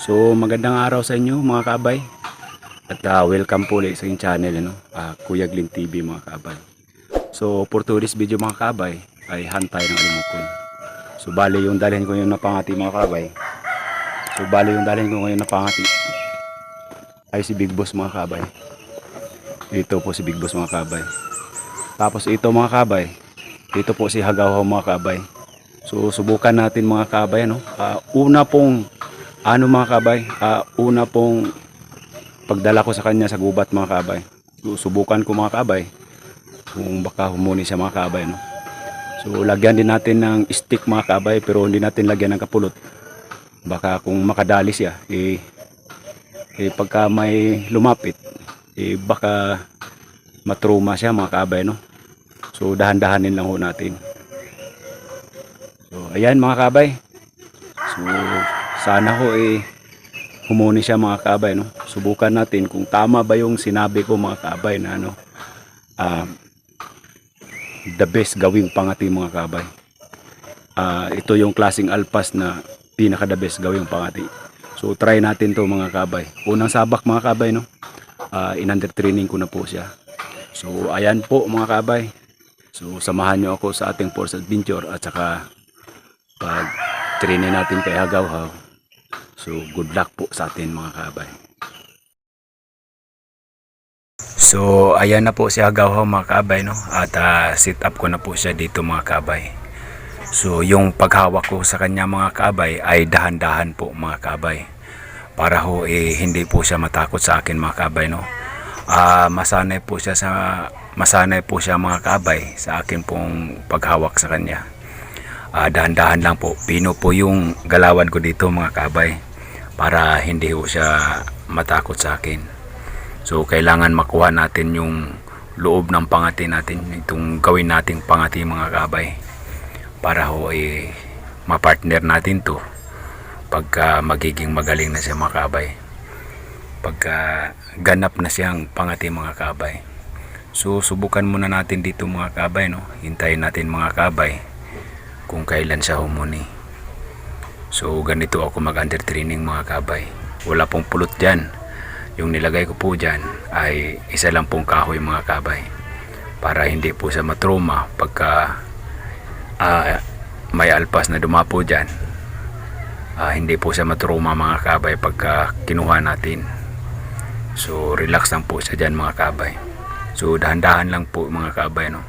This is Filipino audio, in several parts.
So magandang araw sa inyo mga kabay. At ah, welcome po ulit sa aking channel ano, ah, Kuya Glenn TV mga kabay. So for today's video mga kabay ay hantay ng alimukon. So bali yung dalhin ko yung napangati mga kabay. So bali yung dalhin ko ngayon napangati ay si Big Boss mga kabay. Dito po si Big Boss mga kabay. Tapos ito mga kabay, dito po si Hagaw mga kabay. So subukan natin mga kabay ano. Ah, una pong ano mga kabay, ah, una pong pagdala ko sa kanya sa gubat mga kabay. Subukan ko mga kabay kung baka humuni siya mga kabay no. So lagyan din natin ng stick mga kabay pero hindi natin lagyan ng kapulot. Baka kung makadali siya eh, eh pagka may lumapit eh baka matruma siya mga kabay no. So dahan-dahanin lang ho natin. So ayan mga kabay. So sana ho eh humuni siya mga kabay no. Subukan natin kung tama ba yung sinabi ko mga kabay na ano ah, the best gawing pangati mga kabay. Ah, ito yung klaseng alpas na pinaka the best gawing pangati. So try natin to mga kabay. Unang sabak mga kabay no. Ah, in-under training ko na po siya. So ayan po mga kabay. So samahan nyo ako sa ating Force Adventure at saka pag training natin kay Hagaw-Haw. So good luck po sa atin mga kabay. So ayan na po si Hagaw-Haw mga kabay no at ah, sit up ko na po siya dito mga kabay. So yung paghawak ko sa kanya mga kabay ay dahan-dahan po mga kabay. Para ho eh, hindi po siya matakot sa akin mga kabay no. Ah, masanay po siya sa masanay po siya mga kabay sa akin pong paghawak sa kanya. Ah, dahan-dahan lang po. Pino po yung galawan ko dito mga kabay para hindi ho siya matakot sa akin. So kailangan makuha natin yung loob ng pangati natin, itong gawin nating pangati mga kabay para ho eh, mapartner natin to pagka magiging magaling na siya mga kabay. Pagka ganap na siyang pangati mga kabay. So subukan muna natin dito mga kabay no? Hintayin natin mga kabay kung kailan siya humuni so ganito ako mag under training mga kabay. Wala pong pulot dyan. Yung nilagay ko po dyan ay isa lang pong kahoy mga kabay. Para hindi po siya matroma pagka ah, may alpas na dumapo dyan. Ah, hindi po siya matruma mga kabay pagka kinuha natin. So relax lang po siya dyan mga kabay. So dahan-dahan lang po mga kabay no?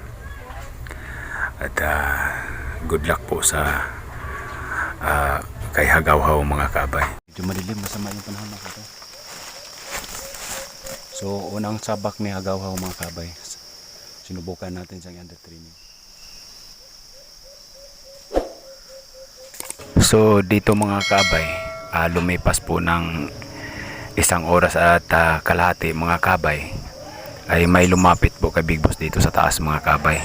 At ah, good luck po sa ah, kay Hagaw-Haw mga kabay. Medyo madilim masama yung panahon mga kabay so unang sabak ni Hagaw-Haw mga kabay sinubukan natin sa under training So dito mga kabay, ah, lumipas po ng isang oras at ah, kalahati mga kabay ay may lumapit po kay Big Boss dito sa taas mga kabay.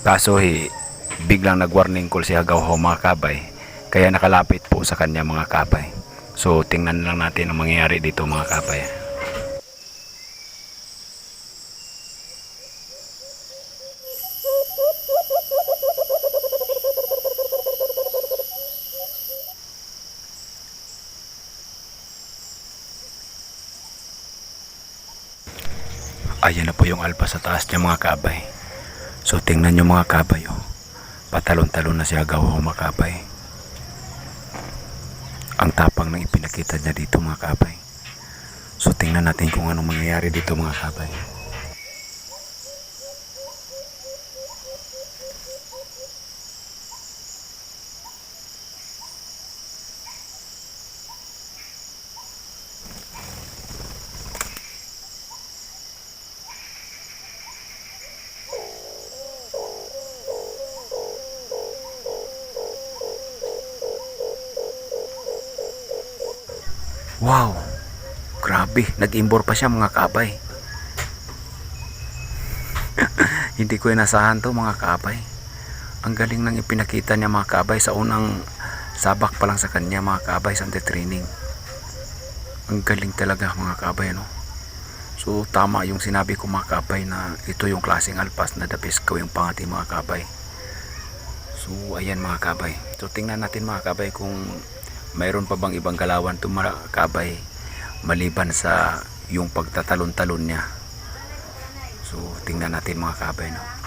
Kaso hi, biglang nag-warning call si Hagaw Ho mga kabay kaya nakalapit po sa kanya mga kabay. So tingnan lang natin ang mangyayari dito mga kabay. Ayan na po yung alpa sa taas niya mga kabay. So tingnan nyo mga kabay oh. Patalon-talon na siya gawa mga kabay. Ang tapang ng ipinakita niya dito mga kabay. So tingnan natin kung anong mangyayari dito mga kabay. Wow! Grabe, nag-imbor pa siya mga kabay. Hindi ko inasahan to mga kabay. Ang galing nang ipinakita niya mga kabay sa unang sabak pa lang sa kanya mga kabay sa training. Ang galing talaga mga kabay no. So tama yung sinabi ko mga kabay na ito yung klaseng alpas na the best gawing pangati mga kabay. So ayan mga kabay. So tingnan natin mga kabay kung mayroon pa bang ibang galawan to mga kabay maliban sa yung pagtatalon-talon niya. So, tingnan natin mga kabay, no?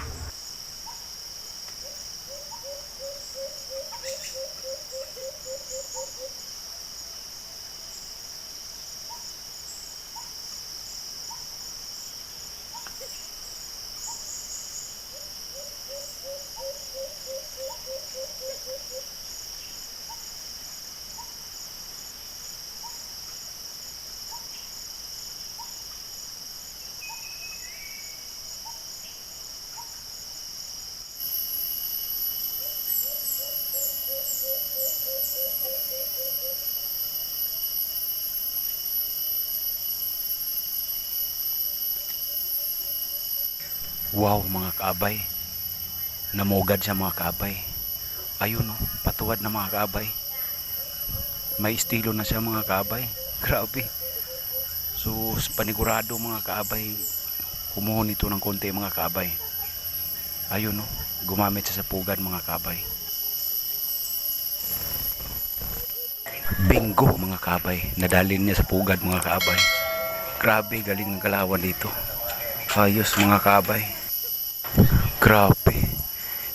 Wow, mga kaabay. Namugad siya mga kaabay. Ayun no, patuwad na mga kaabay. May estilo na siya mga kaabay. Grabe. So, panigurado mga kaabay. Kumuhon ito ng konti mga kaabay. Ayun no, gumamit siya sa pugad mga kaabay. Bingo mga kaabay. Nadalin niya sa pugad mga kaabay. Grabe, galing ng kalawan dito. Ayos mga kaabay. Grabe.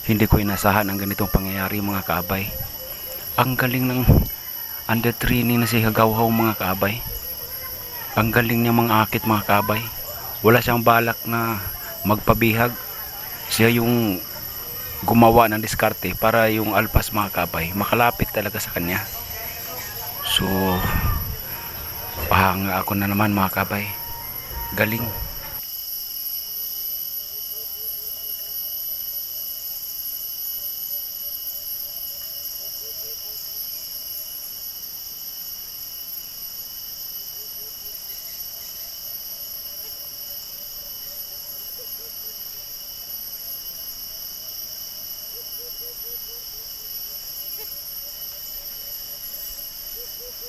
Hindi ko inasahan ang ganitong pangyayari mga kaabay. Ang galing ng under training na si Hagawhaw mga kaabay. Ang galing niya mga akit mga kaabay. Wala siyang balak na magpabihag. Siya yung gumawa ng diskarte para yung alpas mga kaabay makalapit talaga sa kanya. So, pahanga ako na naman mga kaabay. Galing.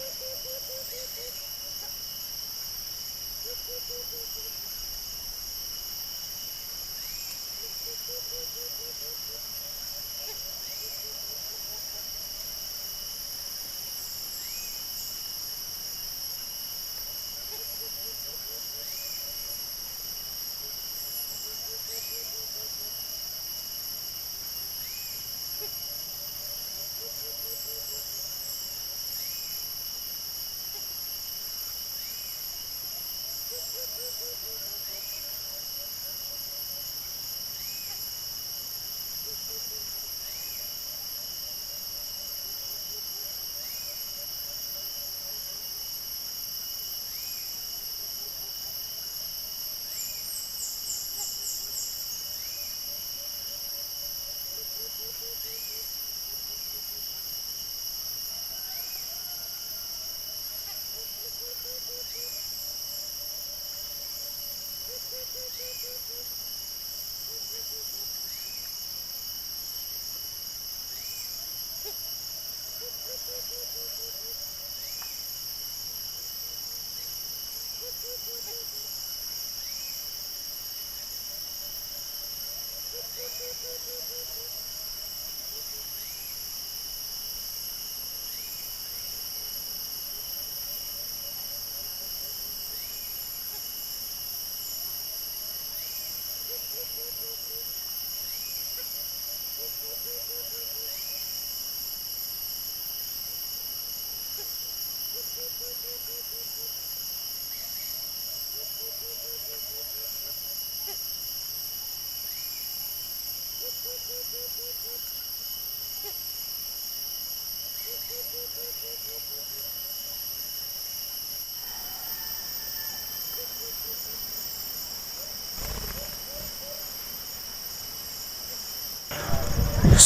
Thank you. Thank you.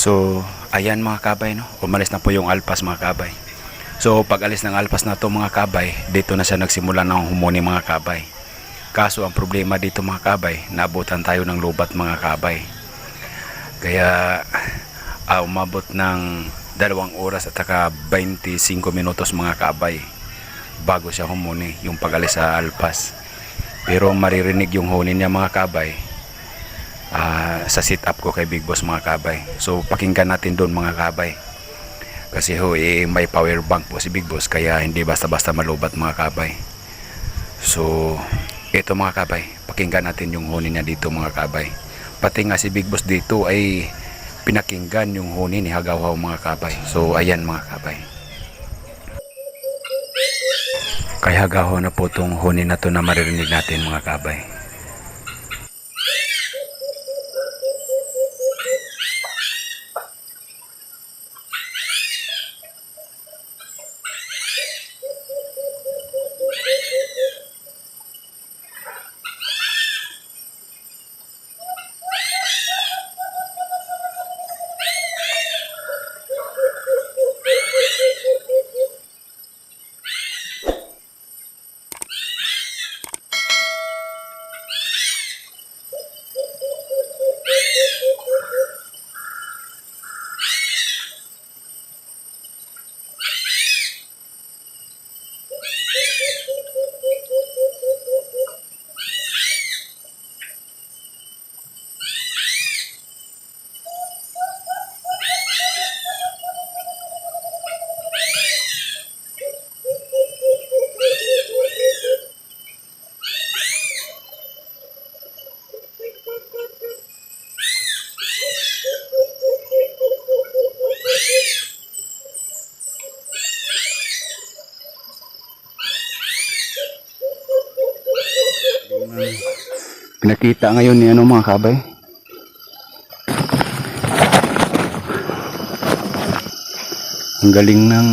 So, ayan mga kabay, no? Umalis na po yung alpas mga kabay. So, pag alis ng alpas na to mga kabay, dito na siya nagsimula ng humuni mga kabay. Kaso ang problema dito mga kabay, naabutan tayo ng lubat mga kabay. Kaya ah, umabot ng dalawang oras at saka 25 minutos mga kabay bago siya humuni yung pag-alis sa alpas. Pero maririnig yung huni niya mga kabay ah, sa sit up ko kay Big Boss mga kabay. So pakinggan natin doon mga kabay. Kasi ho, eh, may power bank po si Big Boss kaya hindi basta-basta malubat mga kabay. So, ito mga kabay, pakinggan natin yung huni niya dito mga kabay. Pati nga si Big Boss dito ay pinakinggan yung huni ni Hagawaw mga kabay. So, ayan mga kabay. Kay Hagawaw na po tong huni na to na maririnig natin mga kabay. Pinakita ngayon ni ano mga kabay. Ang galing ng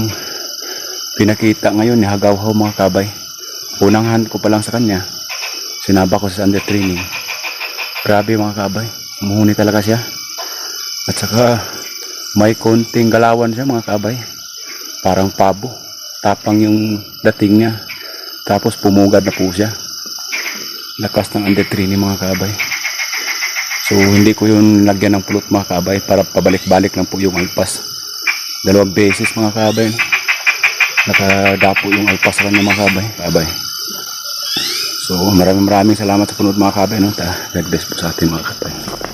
pinakita ngayon ni Hagawhaw mga kabay. Unang hand ko pa lang sa kanya. Sinaba ko sa under training. Grabe mga kabay. Muhuni talaga siya. At saka may konting galawan siya mga kabay. Parang pabo. Tapang yung dating niya. Tapos pumugad na po siya lakas ng under training mga kabay. So hindi ko yun lagyan ng pulot mga kabay para pabalik-balik lang po yung alpas. Dalawang beses mga kabay. no? Nakadapo yung alpas sa kanya mga kabay. kabay. So maraming maraming salamat sa punod mga kabay. No? God bless po sa ating mga kabay.